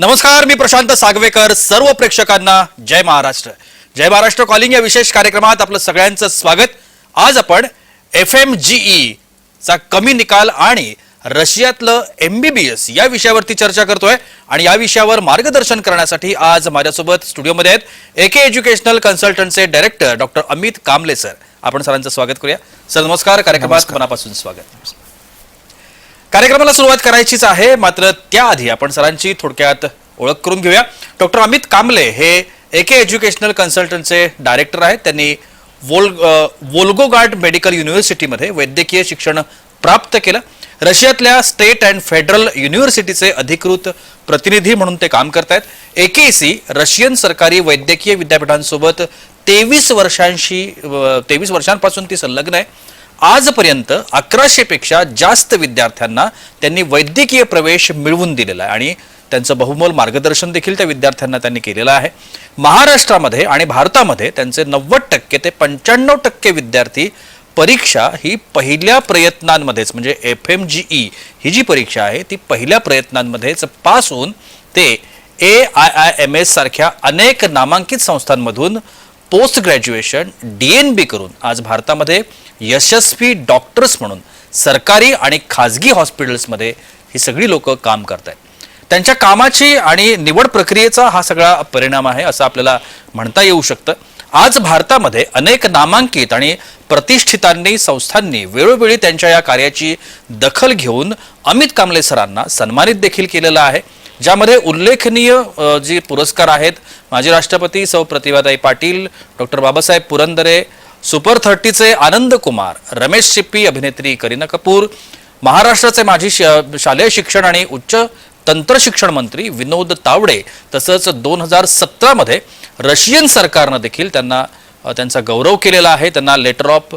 नमस्कार मी प्रशांत सागवेकर. सर्व प्रेक्षकांना जय महाराष्ट्र. जय महाराष्ट्र कॉलिंग या विशेष कार्यक्रमात आपलं सगळ्यांचं स्वागत. आज आपण एफ एम जीई चा कमी निकाल आणि रशियातलं एमबीबीएस या विषयावरती चर्चा करतोय आणि या विषयावर मार्गदर्शन करण्यासाठी आज माझ्यासोबत स्टुडिओमध्ये आहेत एके educational कन्सल्टंटचे director doctor Amit Kamble sir. आपण सरांचं स्वागत करूया. सर नमस्कार. कार्यक्रमात मनापासून स्वागत. कार्यक्रमाला सुरुवात करायचीच आहे. मात्र त्याआधी आपण सरांची थोडक्यात ओळख करून घेऊया. डॉक्टर अमित कांबले हे एके एज्युकेशनल कन्सल्टंटचे डायरेक्टर आहेत. त्यांनी वोल वोल्गोगार्ड मेडिकल युनिव्हर्सिटीमध्ये वैद्यकीय शिक्षण प्राप्त केलं. रशियातल्या स्टेट अँड फेडरल युनिव्हर्सिटीचे अधिकृत प्रतिनिधी म्हणून ते काम करतायत. एकेसी रशियन सरकारी वैद्यकीय विद्यापीठांसोबत तेवीस वर्षांशी तेवीस वर्षांपासून ती संलग्न आहे. आजपर्यंत अकराशेपेक्षा जास्त विद्यार्थ्यांना त्यांनी वैद्यकीय प्रवेश मिळवून दिलेला आहे. आणि त्यांचं बहुमोल मार्गदर्शन देखील त्या विद्यार्थ्यांना त्यांनी केलेलं आहे. महाराष्ट्रामध्ये आणि भारतामध्ये त्यांचे नव्वद टक्के ते पंच्याण्णव टक्के विद्यार्थी परीक्षा ही पहिल्या प्रयत्नांमध्येच म्हणजे एफ एम जी ई ही जी परीक्षा आहे ती पहिल्या प्रयत्नांमध्येच पास होऊन ते A I I M S सारख्या अनेक नामांकित संस्थांमधून post graduation D N B करून आज भारतामध्ये यशस्वी डॉक्टर्स म्हणून सरकारी आणि खाजगी हॉस्पिटल्समध्ये ही सगळी लोक काम करत आहेत त्यांच्या कामाची आणि निवड प्रक्रियेचा हा सगळा परिणाम आहे असं आपल्याला म्हणता येऊ शकतं. आज भारतामध्ये अनेक नामांकित आणि प्रतिष्ठितांनी संस्थांनी वेळोवेळी त्यांच्या या कार्याची दखल घेऊन अमित कांबळे सरांना सन्मानित देखील केलेलं आहे. ज्यामध्ये उल्लेखनीय जे पुरस्कार आहेत माजी राष्ट्रपती सौ प्रतिभाताई पाटील डॉक्टर बाबासाहेब पुरंदरे सुपर थर्टीचे आनंद कुमार रमेश शिप्पी अभिनेत्री करीना कपूर महाराष्ट्राचे माजी श- शालेय शिक्षण आणि उच्च तंत्रशिक्षण मंत्री विनोद तावडे तसंच दोन हजार सतरामध्ये रशियन सरकारनं देखील त्यांना त्यांचा गौरव केलेला आहे. त्यांना लेटर ऑफ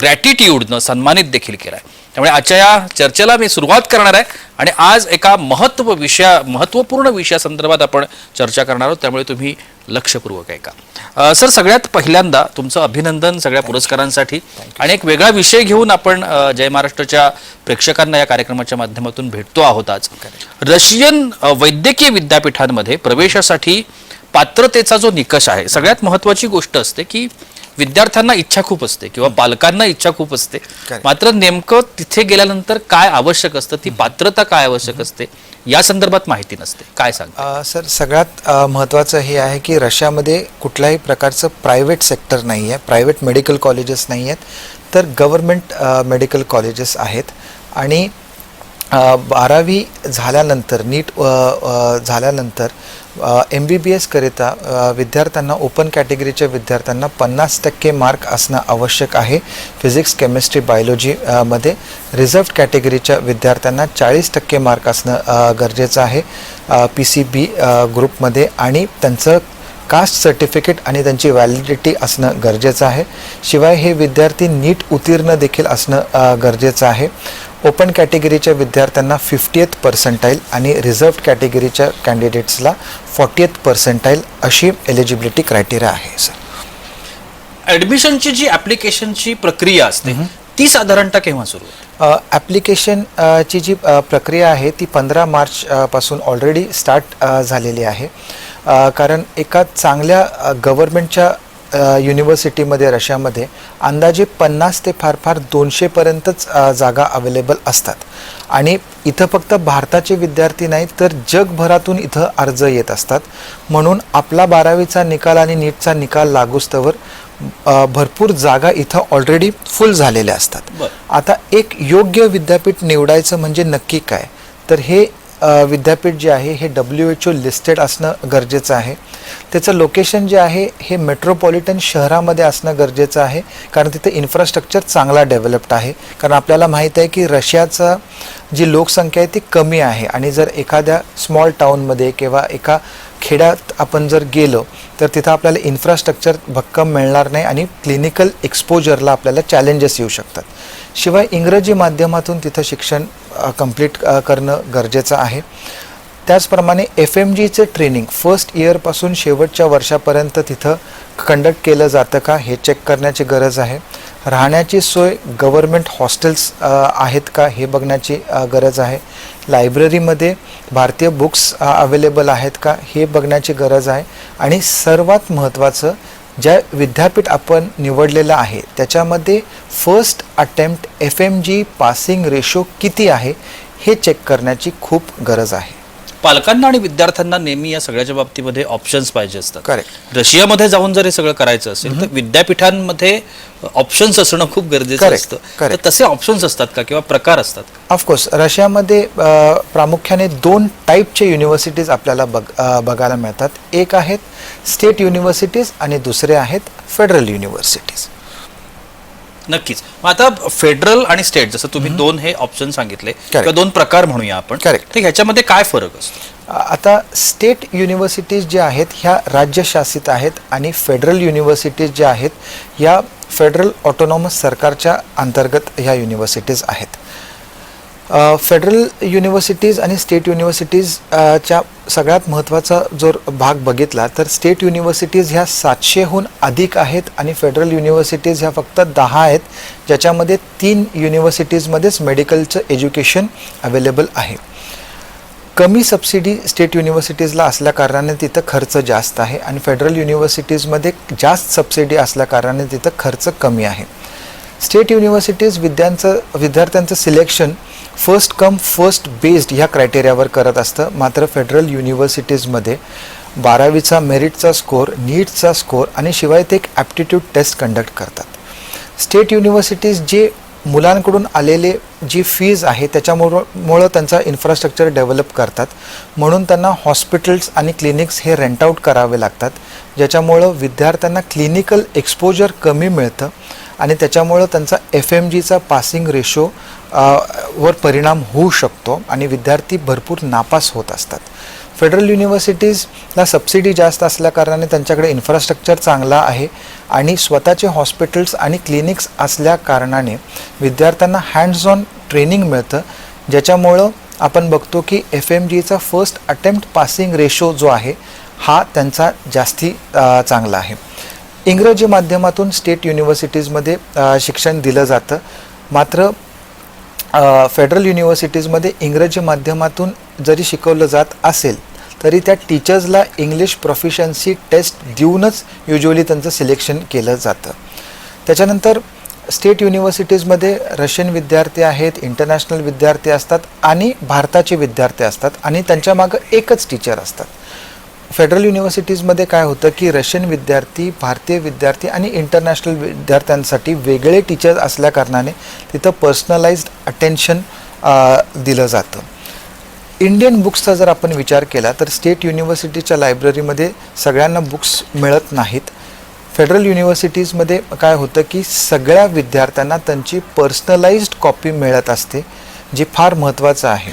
ग्रॅटिट्यूडनं सन्मानित देखील केला आहे त्यामुळे आजच्या या चर्चेला मी सुरुवात करणार आहे आणि आज एका महत्त्व विषया महत्त्वपूर्ण विषयासंदर्भात आपण चर्चा करणार आहोत. त्यामुळे तुम्ही लक्षपूर्वक ऐका. सर सगळ्यात पहिल्यांदा तुमचं अभिनंदन सगळ्या पुरस्कारांसाठी. आणि एक वेगळा विषय घेऊन आपण जय महाराष्ट्राच्या प्रेक्षकांना या कार्यक्रमाच्या माध्यमातून भेटतो आहोत आज. रशियन वैद्यकीय विद्यापीठांमध्ये प्रवेशासाठी पात्रतेचा जो निकष आहे सगळ्यात महत्वाची गोष्ट असते की विद्यार्थ्यांना इच्छा खूप असते किंवा पालकांना इच्छा खूप असते. मात्र नेमकं तिथे गेल्यानंतर काय आवश्यक असतं ती पात्रता काय आवश्यक असते या संदर्भात माहिती नसते. काय सांग सर सगळ्यात महत्त्वाचं हे आहे की रशियामध्ये कुठल्याही प्रकारचं प्रायव्हेट सेक्टर नाही आहे प्रायव्हेट मेडिकल कॉलेजेस नाही आहेत तर गव्हर्मेंट मेडिकल कॉलेजेस आहेत. आणि बारावी झाल्यानंतर नीट झाल्यानंतर एम बी बी एसकरिता विद्यार्थ्यांना ओपन कॅटेगरीच्या विद्यार्थ्यांना पन्नास टक्के मार्क असणं आवश्यक आहे. फिजिक्स केमिस्ट्री बायोलॉजीमध्ये रिझर्व्ह रिझर्व्ड कॅटेगरीच्या विद्यार्थ्यांना चाळीस टक्के मार्क असणं गरजेचं आहे. पी सी बी ग्रुपमध्ये आणि त्यांचं कास्ट सर्टिफिकेट आणि त्यांची व्हॅलिडिटी असणं गरजेचं आहे. शिवाय हे विद्यार्थी नीट उत्तीर्ण देखील असणं गरजेचं आहे. ओपन कॅटेगरीच्या विद्यार्थ्यांना फिफ्टीएथ पर्सेंटाईल आणि रिझर्व्ड कॅटेगरीच्या कॅन्डिडेट्सला फोर्टीएथ पर्सेंटाईल अशी एलिजिबिलिटी क्रायटेरिया आहे सर ऍडमिशनची जी ऍप्लिकेशनची प्रक्रिया असते ती साधारणतः केव्हा सुरू होते? ॲप्लिकेशन ची जी प्रक्रिया आहे ती पंधरा मार्च अ, पासून ऑलरेडी स्टार्ट झालेली आहे. कारण एका चांगल्या गव्हर्मेंटच्या युनिव्हर्सिटीमध्ये रशियामध्ये अंदाजे पन्नास ते फार फार दोनशेपर्यंतच जागा अवेलेबल असतात. आणि इथं फक्त भारताचे विद्यार्थी नाहीत तर जगभरातून इथं अर्ज येत असतात. म्हणून आपला बारावीचा निकाल आणि नीटचा निकाल लागूस्तवर भरपूर जागा इथं ऑलरेडी फुल झालेल्या असतात. आता एक योग्य विद्यापीठ निवडायचं म्हणजे नक्की काय? तर हे विद्यापीठ जे आहे हे डब्ल्यू एच ओ लिस्टेड असणं गरजेचं आहे. त्याचं लोकेशन जे आहे हे मेट्रोपॉलिटन शहरामध्ये असणं गरजेचं आहे. कारण तिथे इन्फ्रास्ट्रक्चर चांगला डेव्हलप्ड आहे. कारण आपल्याला माहीत आहे की रशियाचा जी लोकसंख्या आहे ती कमी आहे. आणि जर एखाद्या स्मॉल टाऊनमध्ये किंवा एका खेड्यात आपण जर गेलो तर तिथं आपल्याला इन्फ्रास्ट्रक्चर भक्कम मिळणार नाही आणि क्लिनिकल एक्सपोजरला आपल्याला चॅलेंजेस येऊ शकतात. शिवाय इंग्रजी माध्यमातून तिथं शिक्षण कंप्लीट करणं गरजेचं आहे. त्याचप्रमाणे एफ एम जीचं ट्रेनिंग फर्स्ट इयरपासून शेवटच्या वर्षापर्यंत तिथं कंडक्ट केलं जातं का हे चेक करण्याची गरज आहे. राहण्याची सोय गव्हर्मेंट हॉस्टेल्स आहेत का हे बघण्याची गरज आहे. लायब्ररीमध्ये भारतीय बुक्स अवेलेबल आहेत का हे बघण्याची गरज आहे. आणि सर्वात महत्त्वाचं ज्या विद्यापीठ आपण निवडलेलं आहे त्याच्यामध्ये first attempt F M G passing ratio किती आहे हे चेक करण्याची खूप गरज आहे. पालकांना आणि विद्यार्थ्यांना नेहमी या सगळ्याच्या बाबतीमध्ये ऑप्शन्स पाहिजे असतात. रशियामध्ये जाऊन जर हे सगळं करायचं असेल तर विद्यापीठांमध्ये ऑप्शन्स असणं खूप गरजेचं असतं. तर तसे ऑप्शन्स असतात का किंवा प्रकार असतात ऑफकोर्स रशियामध्ये प्रामुख्याने दोन टाईपचे युनिव्हर्सिटीज आपल्याला बघ अ, बघायला मिळतात. एक आहेत स्टेट युनिव्हर्सिटीज आणि दुसरे आहेत फेडरल युनिव्हर्सिटीज नक्कीच. मग आता फेडरल आणि स्टेट जसं तुम्ही दोन हे ऑप्शन सांगितले किंवा दोन प्रकार म्हणूया आपण Correct. तर ह्याच्यामध्ये काय फरक असतो? आता स्टेट युनिव्हर्सिटीज ज्या आहेत ह्या राज्यशासित आहेत आणि फेडरल युनिव्हर्सिटीज ज्या आहेत ह्या फेडरल ऑटोनॉमस सरकारच्या अंतर्गत ह्या युनिव्हर्सिटीज आहेत. फेडरल युनिव्हर्सिटीज आणि स्टेट युनिव्हर्सिटीजच्या सगळ्यात महत्त्वाचा जर भाग बघितला तर स्टेट युनिव्हर्सिटीज ह्या सातशेहून अधिक आहेत आणि फेडरल युनिव्हर्सिटीज ह्या फक्त दहा आहेत ज्याच्यामध्ये तीन युनिव्हर्सिटीजमध्येच मेडिकलचं एज्युकेशन अवेलेबल आहे. कमी सबसिडी स्टेट युनिव्हर्सिटीजला असल्याकारणाने तिथं खर्च जास्त आहे आणि फेडरल युनिव्हर्सिटीजमध्ये जास्त सबसिडी असल्याकारणाने तिथं खर्च कमी आहे. स्टेट युनिव्हर्सिटीज विद्यांचं विद्यार्थ्यांचं selection first come first based ह्या क्रायटेरियावर करत असतं. मात्र फेडरल युनिव्हर्सिटीजमध्ये बारावीचा मेरिटचा स्कोर नीटचा स्कोर आणि शिवाय ते एक ॲप्टिट्यूड टेस्ट कंडक्ट करतात. स्टेट युनिव्हर्सिटीज जे मुलांकडून आलेले जी फीज आहे त्याच्यामुळं मुळं त्यांचा इन्फ्रास्ट्रक्चर डेव्हलप करतात. म्हणून त्यांना हॉस्पिटल्स आणि क्लिनिक्स हे रेंट आऊट करावे लागतात. ज्याच्यामुळं विद्यार्थ्यांना क्लिनिकल एक्सपोजर कमी मिळतं. आणि त्याच्यामुळं त्यांचा एफ एम जीचा पासिंग रेशो वर परिणाम होऊ शकतो आणि विद्यार्थी भरपूर नापास होत असतात. फेडरल युनिव्हर्सिटीजला सबसिडी जास्त असल्याकारणाने त्यांच्याकडे इन्फ्रास्ट्रक्चर चांगला आहे आणि स्वतःचे हॉस्पिटल्स आणि क्लिनिक्स असल्याकारणाने विद्यार्थ्यांना हँड्स ऑन ट्रेनिंग मिळतं. ज्याच्यामुळं आपण बघतो की एफ एम जीचा फर्स्ट अटेम्प्ट पासिंग रेशो जो आहे हा त्यांचा जास्ती चांगला आहे. इंग्रजी माध्यमातून स्टेट युनिव्हर्सिटीजमध्ये शिक्षण दिलं जातं. मात्र फेडरल युनिव्हर्सिटीजमध्ये इंग्रजी माध्यमातून जरी शिकवलं जात असेल तरी त्या टीचर्सला इंग्लिश प्रोफिशन्सी टेस्ट देऊनच युजली त्यांचं सिलेक्शन केलं जातं. त्याच्यानंतर स्टेट युनिव्हर्सिटीजमध्ये रशियन विद्यार्थी आहेत इंटरनॅशनल विद्यार्थी असतात आणि भारताचे विद्यार्थी असतात आणि त्यांच्या मागं एकच टीचर असतात. फेडरल युनिव्हर्सिटीजमध्ये काय होतं की रशियन विद्यार्थी भारतीय विद्यार्थी आणि इंटरनॅशनल विद्यार्थ्यांसाठी वेगळे टीचर्स असल्याकारणाने तिथं पर्सनलाइज्ड अटेन्शन दिलं जातं. इंडियन बुक्सचा जर आपण विचार केला तर स्टेट युनिव्हर्सिटीच्या लायब्ररीमध्ये सगळ्यांना बुक्स मिळत नाहीत. फेडरल युनिव्हर्सिटीजमध्ये काय होतं की सगळ्या विद्यार्थ्यांना त्यांची पर्सनलाइज्ड कॉपी मिळत असते जे फार महत्त्वाचं आहे.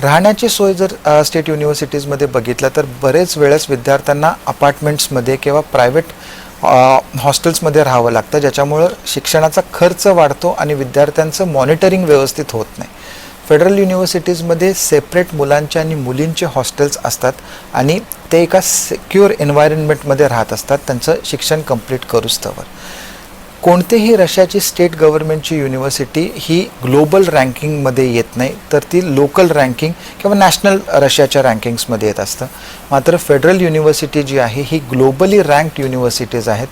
राहण्याची सोय जर स्टेट युनिव्हर्सिटीजमध्ये बघितलं तर बरेच वेळेस विद्यार्थ्यांना अपार्टमेंट्समध्ये किंवा प्रायव्हेट हॉस्टेल्समध्ये राहावं लागतं ज्याच्यामुळं शिक्षणाचा खर्च वाढतो आणि विद्यार्थ्यांचं मॉनिटरिंग व्यवस्थित होत नाही. फेडरल युनिव्हर्सिटीजमध्ये सेपरेट मुलांचे आणि मुलींचे हॉस्टेल्स असतात आणि ते एका सिक्युअर एन्व्हायरमेंटमध्ये राहत असतात त्यांचं शिक्षण कंप्लीट करूस्तवर. कोणतेही रशियाची स्टेट गव्हर्नमेंटची युनिव्हर्सिटी ही ग्लोबल रँकिंगमध्ये येत नाही तर ती लोकल रँकिंग किंवा नॅशनल रशियाच्या रँकिंग्समध्ये येत असतं. मात्र फेडरल युनिव्हर्सिटी जी आहे ही ग्लोबली रँक्ड युनिव्हर्सिटीज आहेत.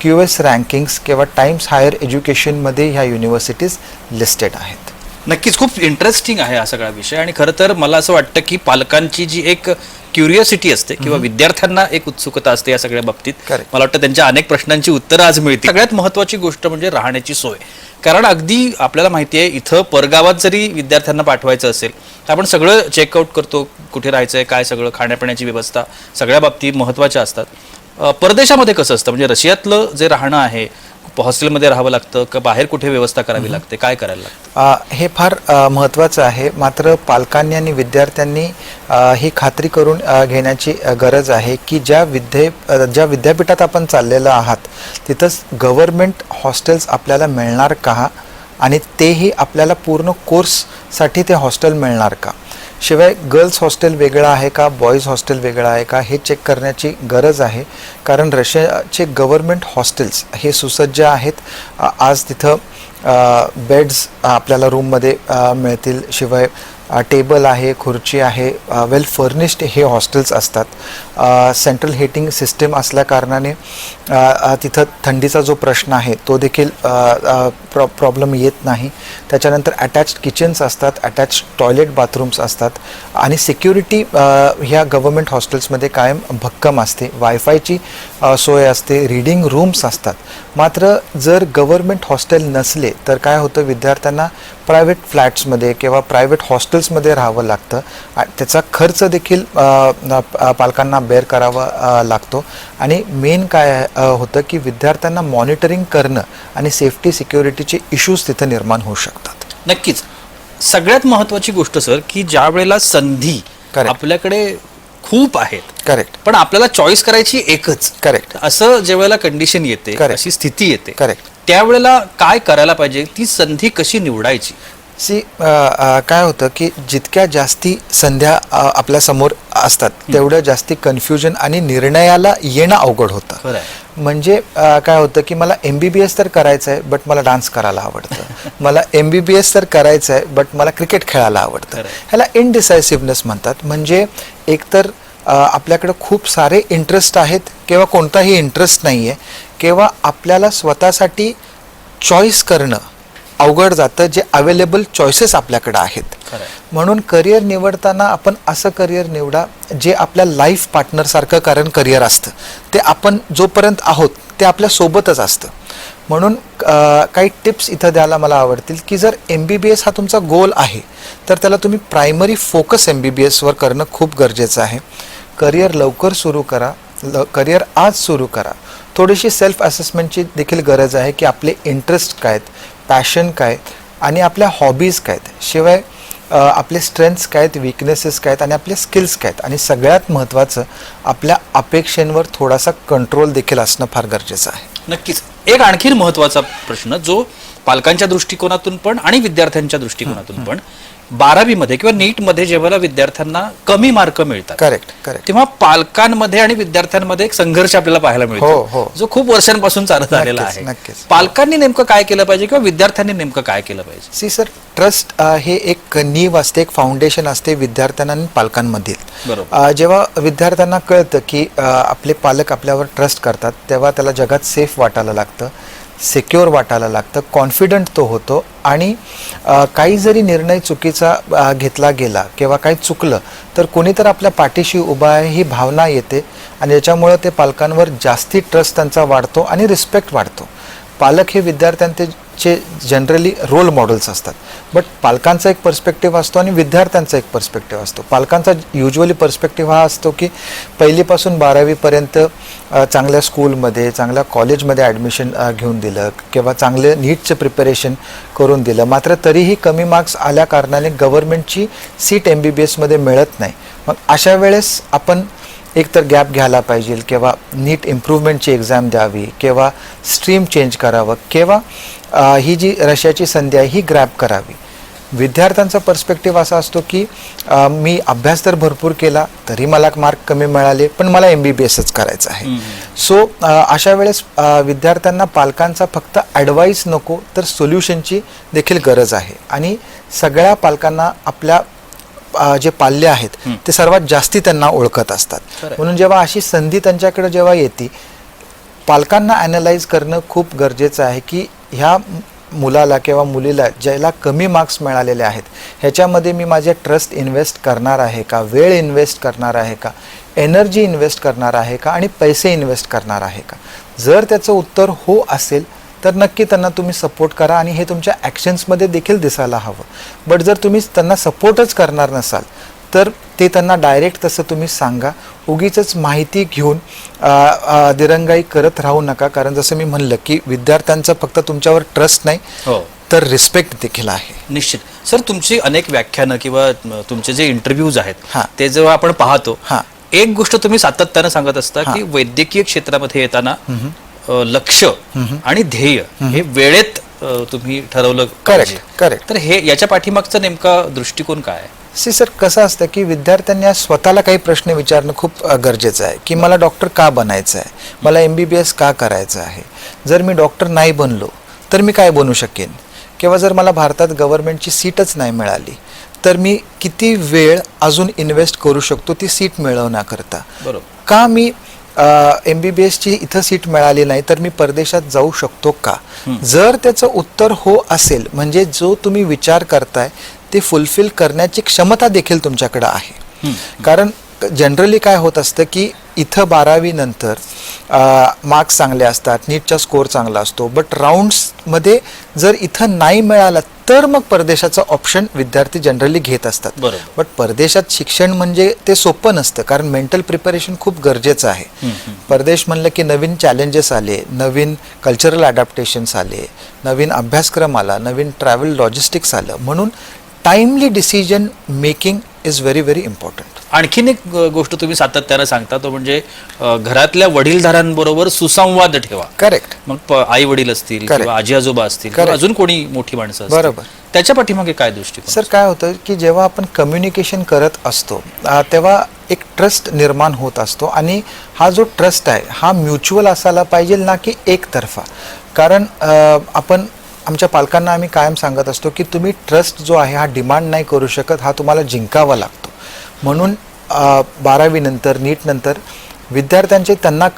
क्यू एस रँकिंग्स किंवा टाइम्स हायर एज्युकेशनमध्ये ह्या युनिव्हर्सिटीज लिस्टेड आहेत. नक्कीच खूप इंटरेस्टिंग आहे हा सगळा विषय. आणि खरं तर मला असं वाटतं की पालकांची जी एक क्युरियोसिटी असते किंवा विद्यार्थ्यांना एक उत्सुकता असते या सगळ्या बाबतीत. मला वाटतं त्यांच्या अनेक प्रश्नांची उत्तरं आज मिळतील. सगळ्यात महत्वाची गोष्ट म्हणजे राहण्याची सोय. कारण अगदी आपल्याला माहिती आहे इथं परगावात जरी विद्यार्थ्यांना पाठवायचं असेल तर आपण सगळं चेकआउट करतो कुठे राहायचंय काय सगळं खाण्यापिण्याची व्यवस्था सगळ्या बाबती महत्त्वाच्या असतात. परदेशामध्ये कसं असतं? म्हणजे रशियातलं जे राहणं आहे हॉस्टेलमध्ये राहावं लागतं का बाहेर कुठे व्यवस्था करावी लागते? काय करायला लागतं? हे फार महत्त्वाचं आहे. मात्र पालकांनी आणि विद्यार्थ्यांनी ही खात्री करून घेण्याची गरज आहे की ज्या विद्ये ज्या विद्यापीठात आपण चाललेलो आहात तिथंच गव्हर्मेंट हॉस्टेल्स आपल्याला मिळणार का? आणि तेही आपल्याला पूर्ण कोर्ससाठी ते हॉस्टेल मिळणार का? शिवाय गर्ल्स हॉस्टेल वेगळं आहे का बॉईज हॉस्टेल वेगळं आहे का हे चेक करण्याची गरज आहे. कारण रशियाचे गव्हर्मेंट हॉस्टेल्स हे सुसज्ज आहेत. आज तिथं बेड्स आपल्याला रूममध्ये मिळतील. शिवाय टेबल आहे खुर्ची आहे वेल फर्निश्ड हे हॉस्टेल्स असतात. सेंट्रल हिटिंग सिस्टीम असल्या कारणाने तिथं थंडीचा जो प्रश्न आहे तो देखील प्रॉ प्रॉब्लेम येत नाही. त्याच्यानंतर अटॅच्ड किचन्स असतात अटॅच टॉयलेट बाथरूम्स असतात आणि सिक्युरिटी ह्या गव्हर्मेंट हॉस्टेल्समध्ये कायम भक्कम असते. वायफायची सोय असते रीडिंग रूम्स असतात. मात्र जर गव्हर्मेंट हॉस्टेल नसले तर काय होतं? विद्यार्थ्यांना प्रायव्हेट फ्लॅट्समध्ये किंवा प्रायव्हेट हॉस्टेल्समध्ये राहावं लागतं. त्याचा खर्च देखील पालकांना बेअर करावा लागतो. आणि मेन काय होतं की विद्यार्थ्यांना मॉनिटरिंग करणं आणि सेफ्टी सिक्युरिटीचे इश्यूज तिथं निर्माण होऊ शकतात. नक्कीच. सगळ्यात महत्वाची गोष्ट सर की ज्या वेळेला संधी. आपल्याकडे खूप आहेत करेक्ट पण आपल्याला चॉईस करायची एकच. करेक्ट असं ज्या वेळेला कंडिशन येते. अशी स्थिती येते Correct. त्यावेळेला काय करायला पाहिजे? ती संधी कशी निवडायची? सी काय होतं की जितक्या जास्ती संध्या अ, आपल्यासमोर असतात तेवढं जास्ती कन्फ्युजन आणि निर्णयाला येणं अवघड होतं. म्हणजे काय होतं की मला एम बी बी एस तर करायचं आहे बट मला डान्स करायला आवडतं. मला एम बी बी एस तर करायचं आहे बट मला क्रिकेट खेळायला आवडतं. ह्याला इनडिसायसिव्हनेस म्हणतात. म्हणजे एकतर आपल्याकडे खूप सारे इंटरेस्ट आहेत. किंवा कोणताही इंटरेस्ट नाही आहे किंवा आपल्याला स्वतःसाठी चॉईस करणं अवघड जातं जे अवेलेबल चॉईसेस आपल्याकडे आहेत. म्हणून करिअर निवडताना आपण असं करिअर निवडा जे आपल्या लाईफ पार्टनरसारखं कारण करिअर असतं. ते आपण जोपर्यंत आहोत ते आपल्या सोबतच असतं. म्हणून काही टिप्स इथं द्यायला मला आवडतील की जर एम बी बी एस हा तुमचा गोल आहे तर त्याला तुम्ही primary focus M B B एसवर करणं खूप गरजेचं आहे. करिअर लवकर सुरू करा ल करिअर आज सुरू करा. थोडीशी सेल्फ असेसमेंटची देखील गरज आहे की आपले इंटरेस्ट काय आहेत पॅशन काय आहेत आणि आपल्या हॉबीज काय आहेत. शिवाय आपले स्ट्रेंथ्स काय आहेत विकनेसेस काय आहेत आणि आपले स्किल्स काय आहेत. आणि सगळ्यात महत्त्वाचं आपल्या अपेक्षेंवर थोडासा कंट्रोल देखील असणं फार गरजेचं आहे. नक्कीच. एक आणखीन महत्त्वाचा प्रश्न जो पालकांच्या दृष्टिकोनातून पण आणि विद्यार्थ्यांच्या दृष्टिकोनातून पण बारावीमध्ये किंवा नीटमध्ये जेव्हा विद्यार्थ्यांना कमी मार्क मिळतात करेक्ट करेक्ट तेव्हा पालकांमध्ये आणि विद्यार्थ्यांमध्ये एक संघर्ष आपल्याला पाहायला हो, मिळतो हो. जो खूप वर्षांपासून चालत आलेला आहे नक्कीच. पालकांनी नेमकं काय केलं पाहिजे किंवा विद्यार्थ्यांनी नेमकं काय केलं पाहिजे सी सर ट्रस्ट हे एक नीव असते एक फाउंडेशन असते विद्यार्थ्यांना आणि पालकांमधील बरोबर. अ, जेव्हा विद्यार्थ्यांना कळतं की अ, आपले पालक आपल्यावर ट्रस्ट करतात तेव्हा त्याला जगात सेफ वाटायला लागतं सिक्युअर वाटायला लागतं कॉन्फिडंट तो होतो आणि काही जरी निर्णय चुकीचा घेतला गेला किंवा काही चुकलं तर कोणी तर आपल्या पाठीशी उभा आहे ही भावना येते आणि याच्यामुळं ते पालकांवर जास्ती ट्रस्ट त्यांचा वाढतो आणि रिस्पेक्ट वाढतो. पालक हे विद्यार्थ्यांचे जनरली रोल मॉडेल्स असतात. बट पालकांचा एक पर्स्पेक्टिव्ह असतो आणि विद्यार्थ्यांचा एक पर्स्पेक्टिव्ह असतो. पालकांचा युजली पर्स्पेक्टिव्ह हा असतो की पहिलीपासून बारावीपर्यंत चांगल्या स्कूलमध्ये चांगल्या कॉलेजमध्ये ॲडमिशन घेऊन दिलं किंवा चांगले नीटचं प्रिपरेशन करून दिलं. मात्र तरीही कमी मार्क्स आल्या कारणाने गव्हर्नमेंटची सीट एम बी बी एसमध्ये मिळत नाही. मग अशा वेळेस आपण एक तर गॅप घ्यायला पाहिजे किंवा नीट इम्प्रूव्हमेंटची एक्झाम द्यावी किंवा स्ट्रीम चेंज करावं किंवा ही जी रशियाची संधी आहे ही ग्रॅप करावी. विद्यार्थ्यांचा पर्स्पेक्टिव्ह असा असतो की अ, मी अभ्यास तर भरपूर केला तरी मला मार्क कमी मिळाले पण मला एम बी बी एसच करायचं आहे. सो अशा वेळेस विद्यार्थ्यांना पालकांचा फक्त ॲडवाईस नको तर सोल्युशनची देखील गरज आहे. आणि सगळ्या पालकांना आपल्या जे पाल्य आहेत ते सर्वात जास्ती त्यांना ओळखत असतात. म्हणून जेव्हा अशी संधी त्यांच्याकडे जेव्हा येते पालकांना ॲनलाइज करणं खूप गरजेचं आहे की ह्या मुलाला किंवा मुलीला ज्याला कमी मार्क्स मिळालेले आहेत ह्याच्यामध्ये मी माझे ट्रस्ट इन्व्हेस्ट करणार आहे का? वेळ इन्व्हेस्ट करणार आहे का? एनर्जी इन्व्हेस्ट करणार आहे का? आणि पैसे इन्व्हेस्ट करणार आहे का? जर त्याचं उत्तर हो असेल तर नक्की त्यांना तुम्ही सपोर्ट करा आणि हे तुमच्या ॲक्शन्समध्ये देखील दिसायला हवं. बट जर तुम्ही त्यांना सपोर्टच करणार नसाल तर ते त्यांना डायरेक्ट तसं तुम्ही सांगा. उगीच माहिती घेऊन दिरंगाई करत राहू नका. कारण जसं मी म्हणलं की विद्यार्थ्यांचा फक्त तुमच्यावर ट्रस्ट नाही हो. तर रिस्पेक्ट देखील आहे. निश्चित. सर तुमची अनेक व्याख्यानं किंवा तुमचे जे इंटरव्ह्यूज आहेत हा. ते जेव्हा आपण पाहतो हा. एक गोष्ट तुम्ही सातत्यानं सांगत असता. की वैद्यकीय क्षेत्रामध्ये येताना लक्ष आणि ध्येय हे वेळेत तुम्ही ठरवलं करेक्ट. करेक्ट तर हे याच्या पाठीमागचा नेमका दृष्टिकोन काय आहे? सी सर कसं असतं की विद्यार्थ्यांनी स्वतःला काही प्रश्न विचारणं खूप गरजेचं आहे. की मला डॉक्टर का बनायचं आहे? मला एम बी बी एस का करायचं आहे? जर मी डॉक्टर नाही बनलो तर मी काय बनू शकेन? किंवा जर मला भारतात गव्हर्नमेंटची सीटच नाही मिळाली तर मी किती वेळ अजून इन्व्हेस्ट करू शकतो ती सीट मिळवण्याकरता? बरोबर. का मी एम बी बी एसची इथं सीट मिळाली नाही तर मी परदेशात जाऊ शकतो का? जर त्याचं उत्तर हो असेल म्हणजे जो तुम्ही विचार करताय ते फुलफिल करण्याची क्षमता देखील तुमच्याकडे आहे. कारण जनरली काय होत असतं की इथं बारावी नंतर मार्क्स चांगले असतात नीटचा स्कोअर चांगला असतो बट राऊंड्समध्ये जर इथं नाही मिळाला तर मग परदेशाचा ऑप्शन विद्यार्थी जनरली घेत असतात. बट परदेशात शिक्षण म्हणजे ते सोपं नसतं कारण मेंटल प्रिपरेशन खूप गरजेचं आहे. परदेश म्हणलं की नवीन चॅलेंजेस आले नवीन कल्चरल अडॅप्टेशन्स आले नवीन अभ्यासक्रम आला नवीन ट्रॅव्हल लॉजिस्टिक्स आलं. म्हणून timely decision making is very very important आणखीन एक गोष्ट तुम्ही सातत्यानं सांगता तो म्हणजे घरातल्या वडीलधारांबरोबर सुसंवाद ठेवा करेक्ट मग आई वडील असतील. किंवा आजी आजोबा असतील. अजून कोणी मोठी माणसं. बरोबर. त्याच्या पाठीमागे काय दृष्टी सर काय होतं की जेव्हा आपण कम्युनिकेशन करत असतो तेव्हा एक ट्रस्ट निर्माण होत असतो आणि हा जो ट्रस्ट आहे हा म्युच्युअल असायला पाहिजे ना की एकतर्फा कारण आपण आमच्या पालकांना आम्ही कायम सांगत असतो की तुम्ही ट्रस्ट जो आहे हा डिमांड नाही करू शकत हा तुम्हाला जिंकावा लागतो. म्हणून बारावीनंतर नीटनंतर विद्यार्थ्यांचे त्यांना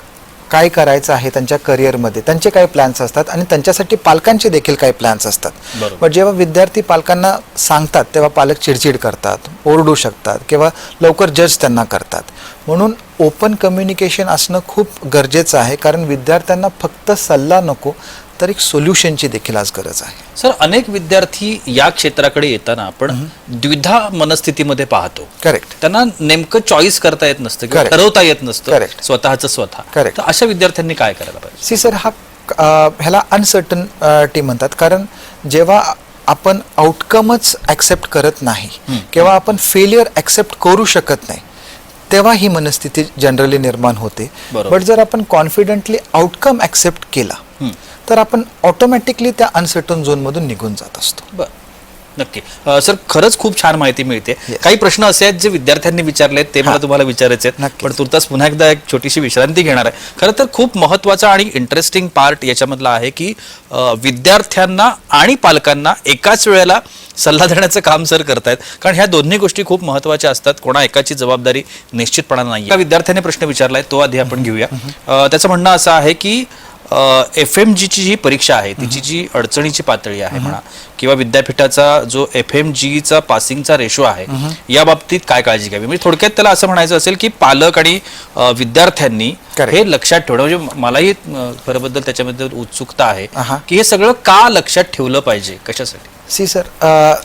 काय करायचं आहे त्यांच्या करिअरमध्ये त्यांचे काही प्लॅन्स असतात आणि त्यांच्यासाठी पालकांचे देखील काही प्लॅन्स असतात. पण जेव्हा विद्यार्थी पालकांना सांगतात तेव्हा पालक चिडचिड करतात ओरडू शकतात किंवा लवकर जज त्यांना करतात. म्हणून ओपन कम्युनिकेशन असणं खूप गरजेचं आहे कारण विद्यार्थ्यांना फक्त सल्ला नको तर एक सोल्युशनची देखील आज गरज आहे सर अनेक विद्यार्थी या क्षेत्राकडे येताना आपण द्विधा मनस्थितीमध्ये पाहतो करेक्ट त्यांना नेमकं चॉईस करता येत नसतं किंवा Correct. ठरवता येत नसतं Correct. स्वतःचं स्वतः Correct. तर अशा विद्यार्थ्यांनी काय करायला पाहिजे सी सर हा अ, ह्याला अनसर्टन टी म्हणतात कारण जेव्हा आपण आउटकमच ॲक्सेप्ट करत नाही किंवा आपण फेलियर ॲक्सेप्ट करू शकत नाही तेव्हा ही मनस्थिती जनरली निर्माण होते बरोबर. बट जर आपण कॉन्फिडेंटली आउटकम ॲक्सेप्ट केला हम्म. तर आपण ऑटोमॅटिकली त्या अनसर्टन झोनमधून निघून जात असतो. बर. नक्की. सर खरंच खूप छान माहिती मिळते. काही प्रश्न असे आहेत जे विद्यार्थ्यांनी विचारले ते मला. तुम्हाला विचारायचे आहेत. पण तुर्तास पुन्हा एकदा एक छोटीशी विश्रांती घेणार आहे. खरं तर खूप महत्त्वाचा आणि इंटरेस्टिंग पार्ट याच्यामधला आहे की विद्यार्थ्यांना आणि पालकांना एकाच वेळेला सल्ला देण्याचं काम सर करतायत. कारण ह्या दोन्ही गोष्टी खूप महत्त्वाच्या असतात. कोणा एकाची जबाबदारी निश्चितपणा नाही एका विद्यार्थ्याने प्रश्न विचारलाय तो आधी आपण घेऊया. त्याचं म्हणणं असं आहे की एफ एम जीची जी परीक्षा आहे तिची जी अडचणीची पातळी आहे म्हणा किंवा विद्यापीठाचा जो एफ एम जीचा पासिंगचा रेशो आहे या बाबतीत काय काळजी घ्यावी? म्हणजे थोडक्यात त्याला असं म्हणायचं असेल की पालक आणि विद्यार्थ्यांनी. हे लक्षात ठेवणं म्हणजे मलाही अ, खरं बद्दल त्याच्याबद्दल उत्सुकता आहे. की हे सगळं का लक्षात ठेवलं पाहिजे कशासाठी? सी सर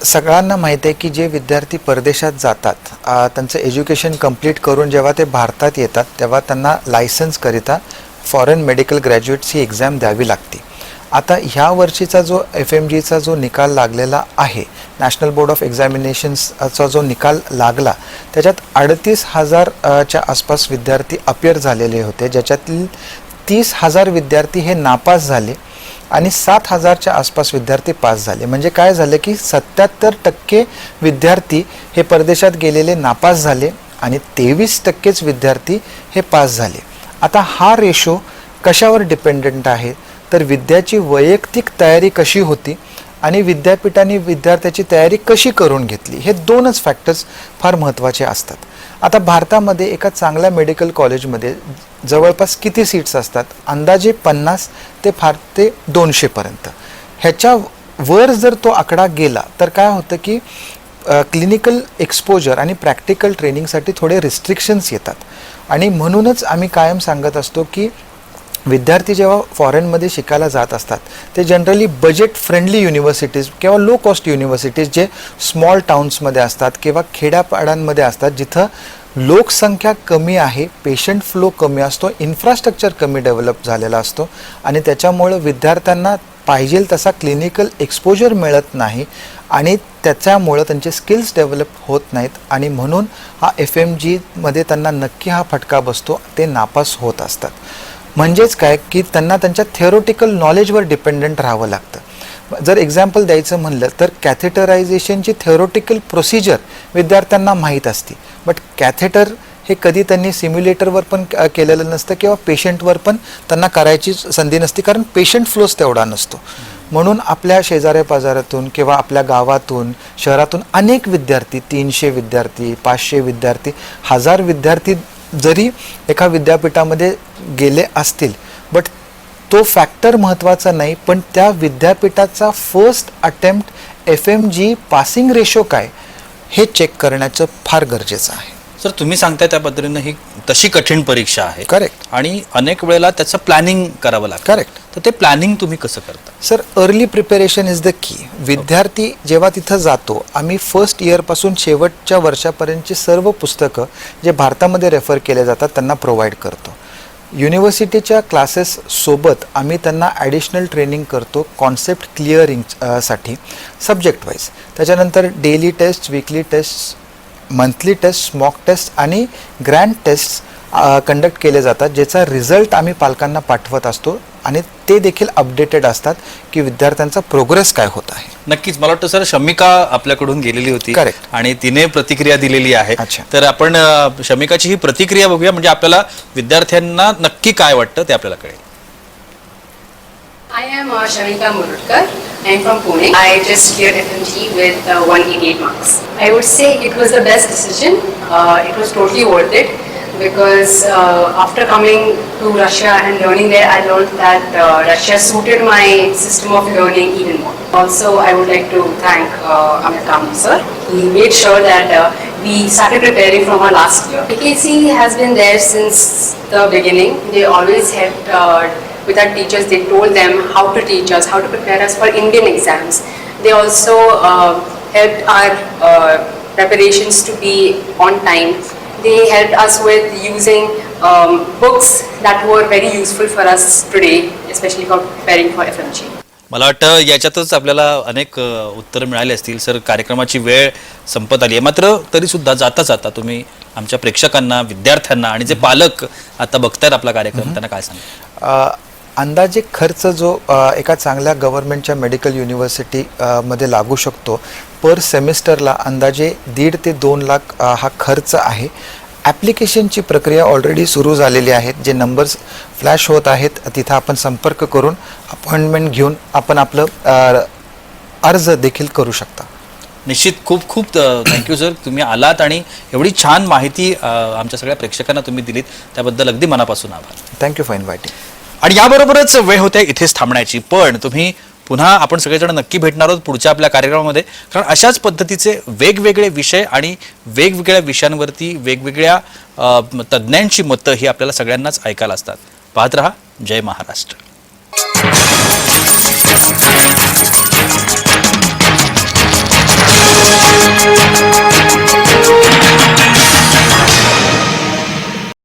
सगळ्यांना माहिती आहे की जे विद्यार्थी परदेशात जातात त्यांचं एज्युकेशन कंप्लीट करून जेव्हा ते भारतात येतात तेव्हा त्यांना लायसन्सकरिता फॉरेन मेडिकल ग्रॅज्युएट्स ही एक्झाम द्यावी लागते. आता ह्या वर्षीचा जो एफ एम जीचा जो निकाल लागलेला आहे नॅशनल बोर्ड ऑफ एक्झामिनेशन्सचा जो निकाल लागला त्याच्यात अडतीस हजारच्या आसपास विद्यार्थी अपियर झालेले होते ज्याच्यातील तीस हजार विद्यार्थी हे नापास झाले आणि सात हजारच्या आसपास विद्यार्थी पास झाले. म्हणजे काय झालं की सत्याहत्तर टक्के विद्यार्थी हे परदेशात गेलेले नापास झाले आणि तेवीस टक्केच विद्यार्थी हे पास झाले. आता हा रेशो कशावर डिपेंडंट आहे? तर विद्याची वैयक्तिक तयारी कशी होती आणि विद्यापीठाने विद्यार्थ्याची तयारी कशी करून घेतली? हे दोनच फॅक्टर्स फार महत्त्वाचे असतात. आता भारतामध्ये एका चांगल्या मेडिकल कॉलेजमध्ये जवळपास किती सीट्स असतात? अंदाजे पन्नास ते फार ते दोनशेपर्यंत ह्याच्या वर जर तो आकडा गेला तर काय होतं की क्लिनिकल एक्सपोजर आणि प्रॅक्टिकल ट्रेनिंगसाठी थोडे रिस्ट्रिक्शन्स येतात. आणि म्हणूनच आम्ही कायम सांगत असतो की विद्यार्थी जेव्हा फॉरेनमध्ये शिकायला जात असतात ते जनरली बजेट फ्रेंडली युनिव्हर्सिटीज किंवा लो कॉस्ट युनिव्हर्सिटीज जे स्मॉल टाउन्समध्ये असतात किंवा खेड्यापाड्यांमध्ये असतात जिथं लोकसंख्या कमी आहे पेशंट फ्लो कमी असतो इन्फ्रास्ट्रक्चर कमी डेव्हलप झालेला असतो आणि त्याच्यामुळं विद्यार्थ्यांना पाहिजे तसा क्लिनिकल एक्सपोजर मिळत नाही आणि त्याच्यामुळं त्यांचे स्किल्स डेव्हलप होत नाहीत. आणि म्हणून हा एफ एम जीमध्ये त्यांना नक्की हा फटका बसतो ते नापास होत असतात. म्हणजेच काय? की त्यांना त्यांच्या थेरोटिकल नॉलेजवर डिपेंडंट राहावं लागतं. जर एक्झाम्पल द्यायचं म्हणलं तर कॅथेटरायझेशनची थेरोटिकल प्रोसिजर विद्यार्थ्यांना माहीत असते. बट कॅथेटर हे कधी त्यांनी सिम्युलेटरवर पण क- केलेलं नसतं किंवा पेशंटवर पण त्यांना करायची संधी नसते कारण पेशंट फ्लोच तेवढा नसतो. म्हणून आपल्या शेजाऱ्या पाजारातून किंवा आपल्या गावातून शहरातून अनेक विद्यार्थी तीनशे विद्यार्थी पाचशे विद्यार्थी हजार विद्यार्थी जरी एका विद्यापीठामध्ये गेले असतील बट तो फॅक्टर महत्त्वाचा नाही पण त्या विद्यापीठाचा first attempt F M G passing ratio काय हे चेक करण्याचं फार गरजेचं आहे. सर तुम्ही सांगताय त्या पद्धतीनं ही तशी कठीण परीक्षा आहे. करेक्ट आणि अनेक वेळेला त्याचं प्लॅनिंग करावं लागतं. करेक्ट तर ते प्लॅनिंग तुम्ही कसं करता? Sir early preparation is the key विद्यार्थी जेव्हा तिथं जातो आम्ही फर्स्ट इयरपासून शेवटच्या वर्षापर्यंतची सर्व पुस्तकं जे भारतामध्ये रेफर केले जातात त्यांना प्रोव्हाइड करतो. युनिव्हर्सिटीच्या क्लासेस सोबत आम्ही त्यांना ॲडिशनल ट्रेनिंग करतो कॉन्सेप्ट क्लिअरिंगसाठी सब्जेक्ट वाईज त्याच्यानंतर daily test weekly test monthly test mock test आणि ग्रँड टेस्ट कंडक्ट केले जातात ज्याचा रिझल्ट आम्ही पालकांना पाठवत असतो आणि ते देखील अपडेटेड असतात की विद्यार्थ्यांचा प्रोग्रेस काय होत आहे नक्कीच मला वाटतं सर शमिका आपल्याकडून गेलेली होती. आणि तिने प्रतिक्रिया दिलेली आहे अच्छा. तर आपण अ, शमिकाची ही प्रतिक्रिया बघूया म्हणजे आपल्याला विद्यार्थ्यांना नक्की काय वाटतं ते आपल्याला कळेल I am uh, Shamika Murudkar. I am from Pune. I just cleared FMG with uh, 188 marks. I would say it was the best decision. Uh, it was totally worth it because uh, after coming to Russia and learning there, I learned that uh, Russia suited my system of learning even more. Also, I would like to thank uh, Amit Kamni sir. He made sure that uh, we started preparing from our last year. AKC has been there since the beginning. They always helped uh, with our teachers. They told them how to teach us, how to prepare us for Indian exams. They also uh, helped our uh, preparations to be on time. They helped us with using um, books that were very useful for us today, especially for preparing for FMG. मला वाटतं याच्यातच आपल्याला अनेक उत्तर मिळाली असतील. Sir कार्यक्रमाची वेळ संपत आली आहे. मात्र तरी सुद्धा जाता जाता तुम्ही आमच्या प्रेक्षकांना विद्यार्थ्यांना आणि जे पालक आता बघतायत आपला कार्यक्रम त्यांना काय सांगा अंदाजे खर्च जो एका चांगल्या गव्हर्नमेंटच्या मेडिकल युनिव्हर्सिटी मध्ये लागू शकतो पर सेमिस्टरला अंदाजे दीड ते दोन लाख हा खर्च आहे. ॲप्लिकेशनची प्रक्रिया ऑलरेडी सुरू झालेली आहेत. जे नंबर्स फ्लॅश होत आहेत तिथं आपण संपर्क करून अपॉइंटमेंट घेऊन आपण आपलं अर्ज देखील करू शकता. निश्चित. खूप खूप थँक्यू सर तुम्ही आलात आणि एवढी छान माहिती आमच्या सगळ्या प्रेक्षकांना तुम्ही दिलीत. त्याबद्दल अगदी मनापासून आभार. थँक्यू फॉर इन्व्हायटिंग आणि याबरोबरच वेळ होत्या इथेच थांबण्याची. पण तुम्ही पुन्हा आपण सगळेजण नक्की भेटणार आहोत पुढच्या आपल्या कार्यक्रमामध्ये. कारण अशाच पद्धतीचे वेगवेगळे विषय आणि वेगवेगळ्या विषयांवरती वेगवेगळ्या तज्ज्ञांची मतं ही आपल्याला सगळ्यांनाच ऐकायला असतात. पाहत रहा. जय महाराष्ट्र.